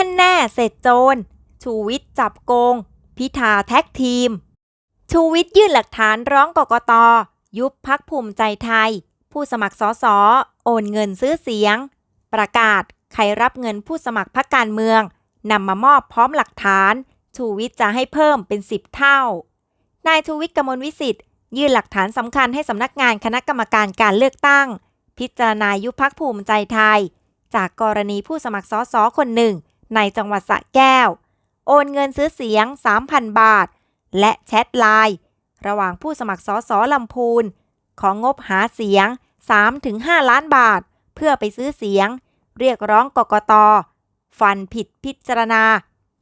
ฮันแน่เสร็จโจร ชูวิทย์จับโกง พิธาแท็กทีม ชูวิทย์ยื่นหลักฐานร้องกกต ยุบพักภูมิใจไทย ผู้สมัครสสโอนเงินซื้อเสียง ประกาศใครรับเงินผู้สมัครพรรคการเมืองนำมามอบพร้อมหลักฐาน ชูวิทย์จะให้เพิ่มเป็น 10 เท่า นายชูวิทย์กมลวิสิทธิ์ยื่นหลักฐานสำคัญให้สำนักงานคณะกรรมการการเลือกตั้ง พิจารณายุบพักภูมิใจไทย จากกรณีผู้สมัครสสคนหนึ่ง ในจังหวัดสระแก้ว โอนเงินซื้อเสียง 3,000 บาท และแชทไลน์ระหว่างผู้สมัครสอสอลำพูน ของงบหาเสียง 3-5 ล้านบาท เพื่อไปซื้อเสียง เรียกร้องกกต ฟันผิดพิจารณา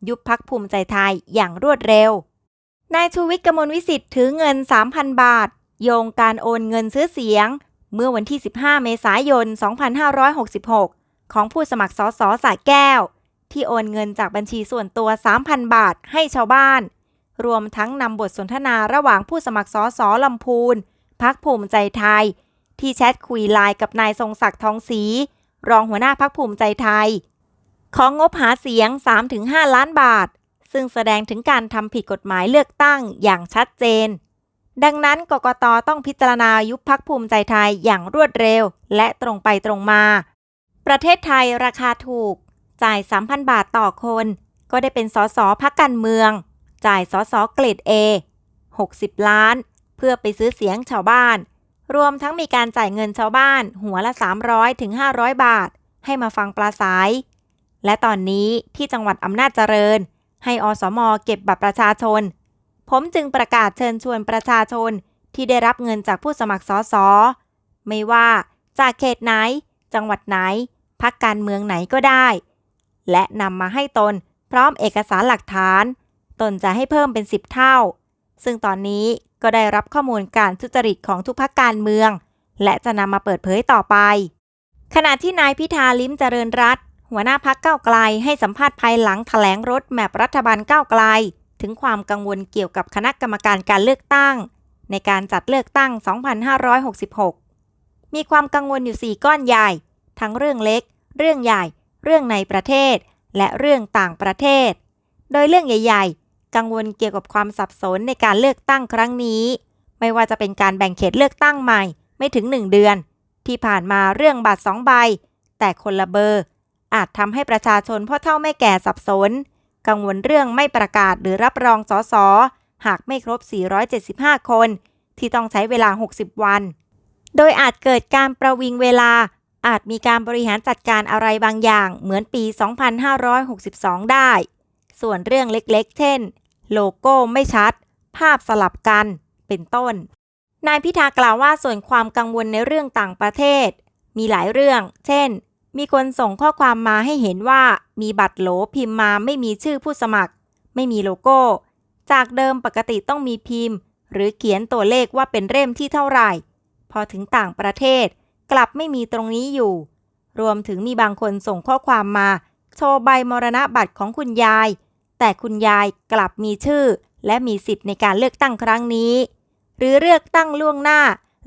ยุบพักภูมิใจไทยอย่างรวดเร็ว นายชูวิทย์กมลวิสิทธิ์ถือเงิน 3,000 บาท โยงการโอนเงินซื้อเสียง เมื่อวันที่ 15 เมษายน 2566 ของผู้สมัครสอสอสระแก้ว ที่โอนเงินจากบัญชีส่วนตัว 3,000 บาทให้ชาวบ้าน รวมทั้งนำบทสนทนาระหว่างผู้สมัครสอสอลำพูนพักภูมิใจไทย ที่แชทคุยไลน์กับนายทรงศักดิ์ทองศรีรองหัวหน้าพักภูมิใจไทย ของงบหาเสียง 3-5 ล้านบาท ซึ่งแสดงถึงการทำผิดกฎหมายเลือกตั้งอย่างชัดเจน ดังนั้นกกตต้องพิจารณายุบพักภูมิใจไทยอย่างรวดเร็ว และตรงไปตรงมา ประเทศไทยราคาถูก จ่าย 3,000 บาทต่อคน ก็ได้เป็นสสพักการเมือง จ่ายสสเกรด A 60 ล้าน เพื่อไปซื้อเสียงชาวบ้าน รวมทั้งมีการจ่ายเงินชาวบ้าน หัวละ 300ถึง500 บาท ให้มาฟังปลาสายและตอนนี้ที่จังหวัดอำนาจเจริญ ให้อสมเก็บบัตรประชาชน ผมจึงประกาศเชิญชวนประชาชนที่ได้รับเงินจากผู้สมัครสสไม่ว่าจากเขตไหน จังหวัดไหนพักการเมืองไหนก็ได้ และนำมาให้ตนพร้อมเอกสารหลักฐาน ตนจะให้เพิ่มเป็น 10 เท่า ซึ่งตอนนี้ก็ได้รับข้อมูลการทุจริตของทุกพักการเมือง และจะนำมาเปิดเผยต่อไป ขณะที่นายพิธาลิ้มเจริญรัตหัวหน้าพักเก้าไกลให้สัมภาษณ์ภายหลังถแถลงรถแมปรัฐบาลก้าวไกล ถึงความกังวลเกี่ยวกับคณะกรรมการการเลือกตั้ง ในการจัดเลือกตั้ง 2566 มีความกังวลอยู่ 4 ก้อนใหญ่ ทั้งเรื่องเล็ก เรื่องใหญ่ เรื่องในประเทศ และเรื่องต่างประเทศ โดยเรื่องใหญ่ ๆ กังวลเกี่ยวกับความสับสนในการเลือกตั้งครั้งนี้ ไม่ว่าจะเป็นการแบ่งเขตเลือกตั้งใหม่ไม่ถึง 1 เดือน ที่ผ่านมาเรื่องบัตร2ใบ แต่คนละเบอร์ อาจทำให้ประชาชนพ่อเฒ่าแม่แก่สับสน กังวลเรื่องไม่ประกาศหรือรับรองสสหากไม่ครบ 475 คน ที่ต้องใช้เวลา 60 วัน โดยอาจเกิดการประวิงเวลา อาจมีการบริหารจัดการอะไรบางอย่างเหมือนปี 2562 ได้ ส่วนเรื่องเล็กๆ เช่น โลโก้ไม่ชัด ภาพสลับกัน เป็นต้น นายพิธากล่าวว่าส่วนความกังวลในเรื่องต่างประเทศ มีหลายเรื่อง เช่น มีคนส่งข้อความมาให้เห็นว่ามีบัตรโหลพิมพ์มาไม่มีชื่อผู้สมัคร ไม่มีโลโก้ จากเดิมปกติต้องมีพิมพ์ หรือเขียนตัวเลขว่าเป็นเล่มที่เท่าไหร่ พอถึงต่างประเทศ กลับไม่มีตรงนี้อยู่ รวมถึงมีบางคนส่งข้อความมา โชว์ใบมรณะบัตรของคุณยาย แต่คุณยายกลับมีชื่อ และมีสิทธิ์ในการเลือกตั้งครั้งนี้ หรือเลือกตั้งล่วงหน้า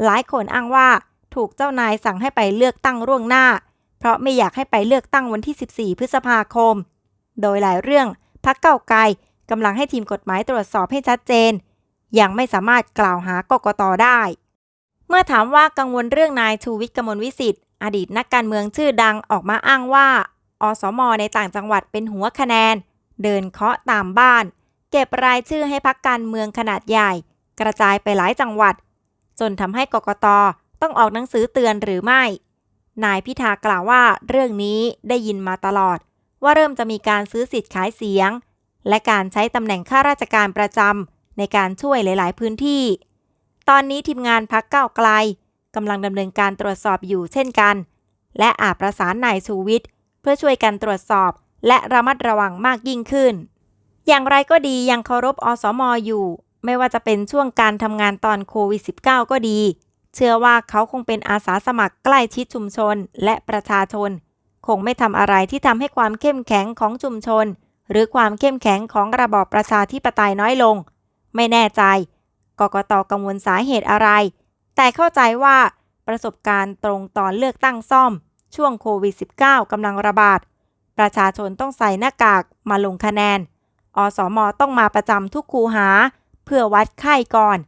หลายคนอ้างว่า ถูกเจ้านายสั่งให้ไปเลือกตั้งล่วงหน้า เพราะไม่อยากให้ไปเลือกตั้งวันที่ 14 พฤษภาคม โดยหลายเรื่องพักเก้าไกลกำลังให้ทีมกฎหมายตรวจสอบให้ชัดเจน ยังไม่สามารถกล่าวหากกตได้ เมื่อถามว่ากังวลเรื่องนายชูวิทย์กมลวิสิทธิ์อดีตนักการเมืองชื่อดังออกมาอ้างว่า อสมในต่างจังหวัดเป็นหัวคะแนน เดินเคาะตามบ้าน เก็บรายชื่อให้พักการเมืองขนาดใหญ่ กระจายไปหลายจังหวัด จนทำให้กกตต้องออกหนังสือเตือนหรือไม่ นายพิธากล่าวว่าเรื่องนี้ได้ยินมาตลอด ว่าเริ่มจะมีการซื้อสิทธิ์ขายเสียง และการใช้ตำแหน่งข้าราชการประจำในการช่วยหลาย ๆ พื้นที่ ตอนนี้ทีมงานพักเก้าไกลกำลังดำเนินการตรวจสอบอยู่เช่นกัน และอาจประสานนายชูวิทย์เพื่อช่วยกันตรวจสอบ และระมัดระวังมากยิ่งขึ้น อย่างไรก็ดียังเคารพอสมอยู่ ไม่ว่าจะเป็นช่วงการทำงานตอนโควิด -19 ก็ดี เชื่อว่าเขาคงเป็นอาสาสมัครใกล้ชิดชุมชนและประชาชน คงไม่ทำอะไรที่ทำให้ความเข้มแข็งของชุมชน หรือความเข้มแข็งของระบอบประชาธิปไตยน้อยลง ไม่แน่ใจ กกตกังวลสาเหตุอะไร แต่เข้าใจว่าประสบการณ์ตรงตอนเลือกตั้งซ่อม ช่วงโควิด -19 กำลังระบาด ประชาชนต้องใส่หน้ากากมาลงคะแนน อสมต้องมาประจำทุกคูหา เพื่อวัดไข้ก่อน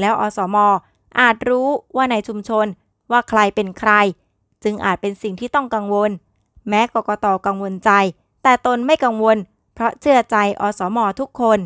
แล้วอสมอาจรู้ว่าในชุมชนว่าใครเป็นใคร จึงอาจเป็นสิ่งที่ต้องกังวล แม้กกตกังวลใจ แต่ตนไม่กังวล เพราะเชื่อใจอสมทุกคน